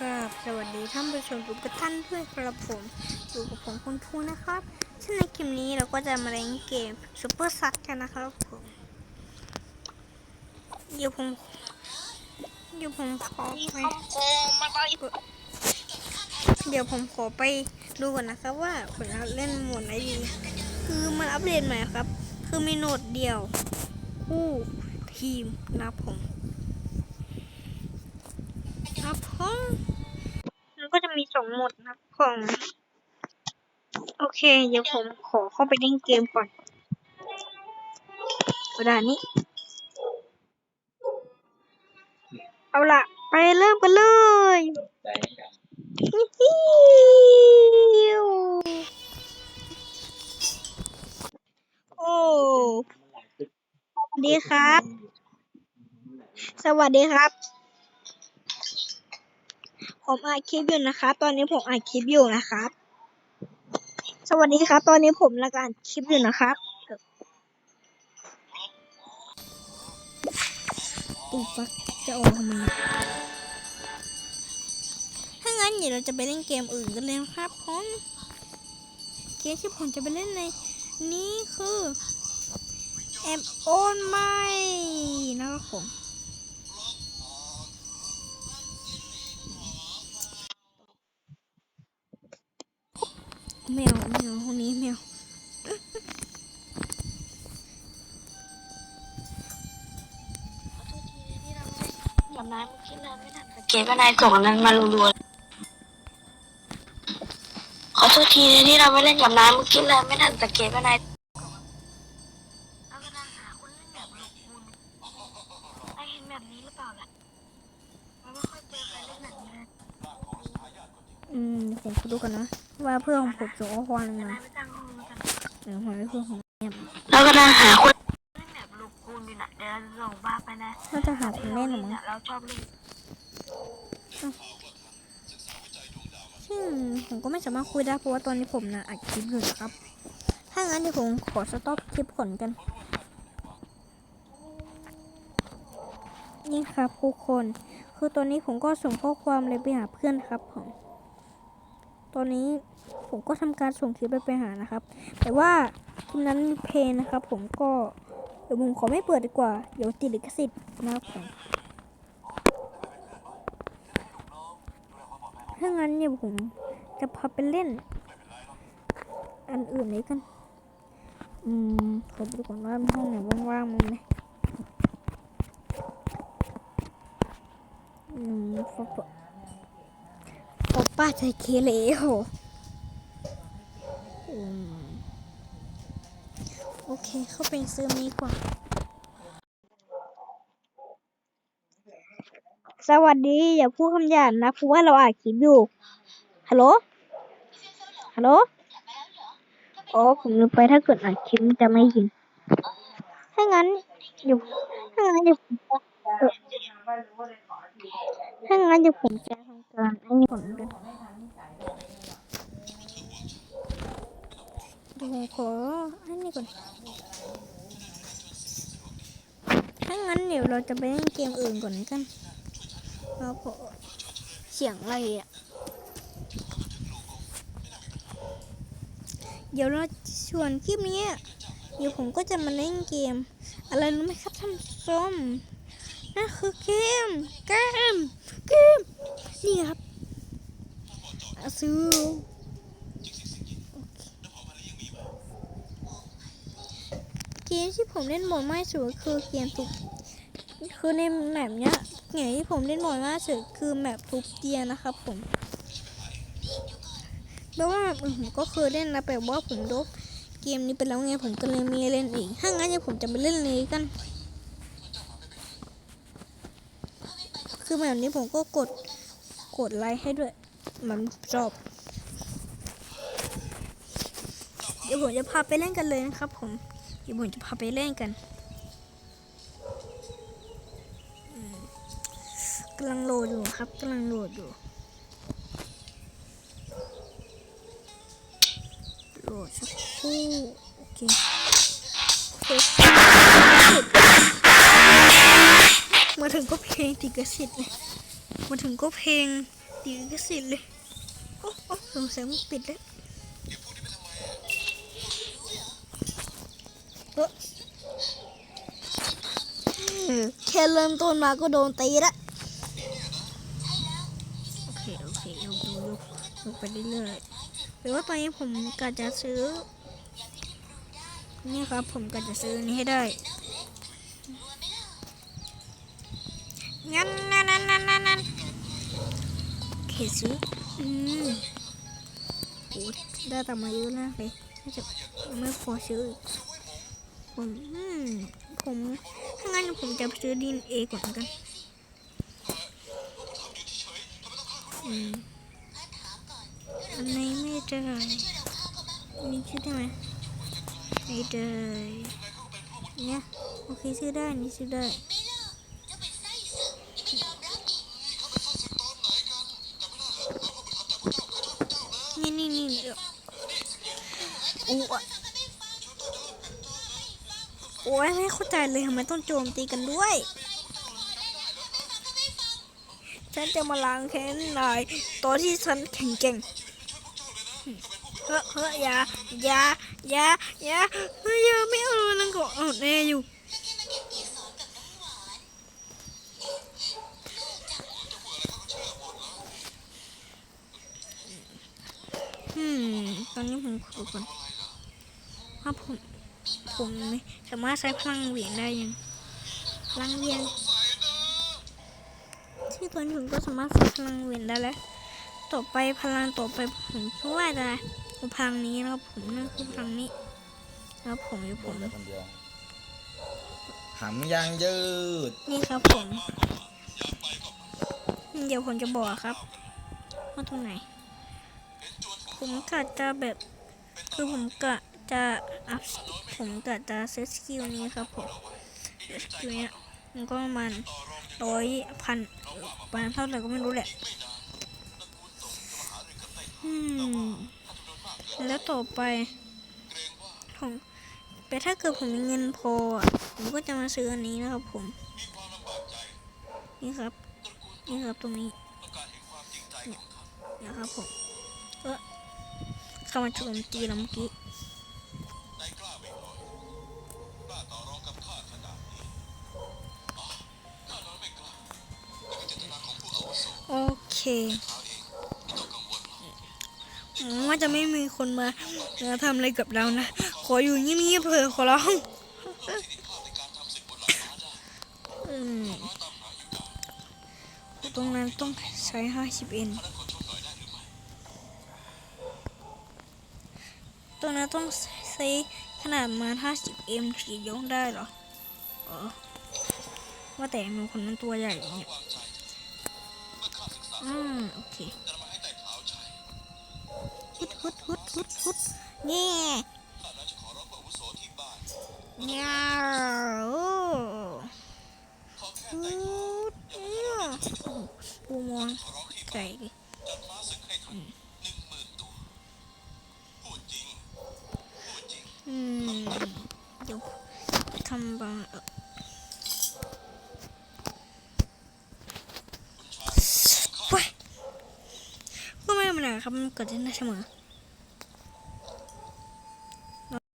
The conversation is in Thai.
กับสวัสดีท่านผู้ชมทุกท่านด้วยครับผมอยู่กับผมคุณทูนะครับซึ่งในคลิปนี้เราก็จะมาเล่นเกมซูเปอร์ซัดกันนะครับผมเดี๋ยวผมเดี๋ยวผมขอไปเดี๋ยวผมขอไปดูก่อนนะครับว่าผลเล่นโหมดไหนดี คือมันอัปเดตใหม่ครับ คือมีโหนดเดียวคู่ทีมนะผมครับผ มันก็จะมีสองหมดนะของ โอเค เดี๋ยวผมขอเข้าไปเล่นเกมก่อนกระดานนี้ เอาละไปเริ่มกันเลยโอ้สวัสดีครับ สวัสดีครับ ผมอัดคลิปอยู่นะครับ ตอนนี้ผมอัดคลิปอยู่นะครับ สวัสดีครับ ตอนนี้ผมละกันคลิปอยู่นะครับตุ๊ฟักจะออกทำไมถ้างั้นเดี๋ยวเราจะไปเล่นเกมอื่นกันเลยนะครับผมเกมที่ผมจะไปเล่นในนี้คือแอมโอนไม่นะครับผม แมวแมวห้องนี้แมวลำน้ำคิดเลยไม่ทันสังเกตว่านายส่งอันนั้นมารัวๆขอโทษทีนะที่เราไม่เล่นกับน้ำเมื่อกี้เลยไม่ทันสังเกตว่านายเรากำลังหาคนเล่นแบบลูกคุณนายเห็นแบบนี้หรือเปล่าล่ะเราไม่ค่อยเจอใครเล่นแบบนี้เลยอืมเดี๋ยวผมขอดูกันนะ ว่าเพื่อนของผมส่งข้อความอะไรนายมาไปตั้งห้องกันเดี๋ยวผมให้เพื่อนผมแอบเรากำลังหาคนเล่นแบบลูกคุณอยู่นะเดี๋ยวเราจะส่งบ้าไปนะน่าจะหาคนเล่นหรือมั้งเราชอบเล่นซึ่งผมก็ไม่สามารถคุยได้เพราะว่าตอนนี้ผมนะอัดคลิปอยู่นะครับ ถ้างั้นเดี๋ยวผมขอสต็อปคลิปผลกัน นี่ครับทุกคน คือตอนนี้ผมก็ส่งข้อความเลยไปหาเพื่อนครับผม ตอนนี้ผมก็ทำการส่งคลิปไปไปหานะครับ แต่ว่าคลิปนั้นมีเพลงนะครับ ผมก็เดี๋ยวผมขอไม่เปิดดีกว่า เดี๋ยวติดลิขสิทธิ์นะครับผมถ้างั้นเนี่ยผมจะพาไปเล่น อันอื่นเลยกัน อืมขอดูก่อนว่าห้องไหนว่างๆมั้งไหมอืมฟอ ป้าใจเคเลโอโอเค เข้าไปซื้อมีกว่า สวัสดี อย่าพูดคำหยาบนะเพราะว่าเราอัดคลิปอยู่ ฮัลโหล ฮัลโหลอ๋อผมลืมไปถ้าเกิดอัดคลิปมันจะไม่ยิน ถ้างั้นเดี๋ยวถ้างั้นเดี๋ยวผมจะเอ่ถ้างั้นเดี๋ยวผมจะารไอ้นี่ก่อนเดี๋ยวผมขออ้นี่ก่อน ถ้างั้นเดี๋ยวเราจะไปเล่นเกมอื่นก่อนกันแล้วพอเสียงอะไรอะ เดี๋ยวเราส่วนคลิปนี้ เดี๋ยวผมก็จะมาเล่นเกม อะไรรู้ไหมครับท่านผู้ชม นั่นคือเกมเกมเกมนี่ครับซูโอเกมที่ผมเล่นบ่อยมากสุดคือเกมทุบคือในแมปเนี้ยเกมที่ผมเล่นบ่อยมากสุดคือแมปทุบเตียนะครับผมแปลว่าอืมผมก็เคยเล่นนะแต่ว่าผมลบเกมนี้ไปแล้วไงผมก็เลยไมีเล่นอีกถ้างั้นเดี๋ยวผมจะไปเล่นเลยกัน คือแบบนี้ผมก็กดกดไลค์ให้ด้วย มันชอบ เดี๋ยวผมจะพาไปเล่นกันเลยนะครับ ผม เดี๋ยวผมจะพาไปเล่นกันกำลังโหลดอยู่ครับกำลังโหลดอยู่โหลดสักครู่โอเค มาถึงก็เพลงติดกระสิทธิ์เลยมาถึงก็เพลงตีก็สิเลยโอ้โอ้สงสัยมันปิดแล้วเอ้อเออแค่เริ่มต้นมาก็โดนตีละโอเค โอเคยกยกยกยกไปเรื่อยๆแต่ว่าตอนนี้ผมกะจะซื้อ นี่ครับผมกะจะซื้ออันนี้ให้ได้ งั้นนั่นนั่นนั่นนั่นเคซื้ออืมโอ้ได้ตังมาเยอะนะเลยน่าจะไม่พอซื้อผมอืมผมถ้างั้นผมจะซื้อดินเอก่อนกันอืมอันนี้ไม่ได้อันนี้ชื่อได้ไหมไม่ได้เนี่ยโอเคซื้อได้นี่ซื้อได้ อ้ยโอ้ยไม่เข้าใจเลยทำไมต้องโจมตีกันด้วย ฉันจะมาล้างแค้นนายตัวที่ฉันแข็งเก่งเฮ้อเฮ้อยาอย่าอย่าอย่าเฮ้ยอยาไม่เอานั่นก็เอาแน่อยู่ตอนนี้ผมขอก่อน ว่าผม ผมไม่สามารถใช้พลังเหวี่ยงได้ยังพลังเหวี่ยงที่ตอนนี้ผมก็สามารถใช้พลังเหวี่ยงได้แล้ว ต่อไปพลังต่อไปผมเพราะว่าจะเอาพลังนี้นะครับผมนั่นคือพลังนี้แล้วผมอยู่ผมได้คนเดียวหำยางยืด นี่ครับผม เดี๋ยวผมจะบอกครับว่าตรงไหน ผมกะจะแบบ คือผมกะ จะอัพผมกะจะเซตสกิลนี้ครับผมสกิลเนี้ยมันก็ประมาณร้อยพันประมาณเท่าไหร่ก็ไม่รู้แหละอืมแล้วต่อไปผมแต่ถ้าเกิดผมมีเงินพอผมก็จะมาซื้ออันนี้นะครับผม นี่ครับ นี่ครับตรงนี้เนี่ยนะครับผมก็เข้ามาโจมตีล้วเมื่อกี้ ว่าจะไม่มีคนมาทำอะไรกับเรานะ ขออยู่เงียบๆเถอะขอร้องตรงนั้นต้องใช้ 50N ตรงนั้นต้องใช้ขนาดมา 50M ถึงยกได้เหรอ ว่าแต่มันคนนั้นตัวใหญ่เนี่ย อ่าโอเคฮุดฮุดฮุดฮุดฮุดแง่แง่โอ้ฮุดเนี่ยโอ้โหปูมองไก่ดิอืมอืมเดี๋ยวทำบางเอ่อเว้ยก็ไม่เป็ นไรครับมันเกิดขึ้นได้เสมอ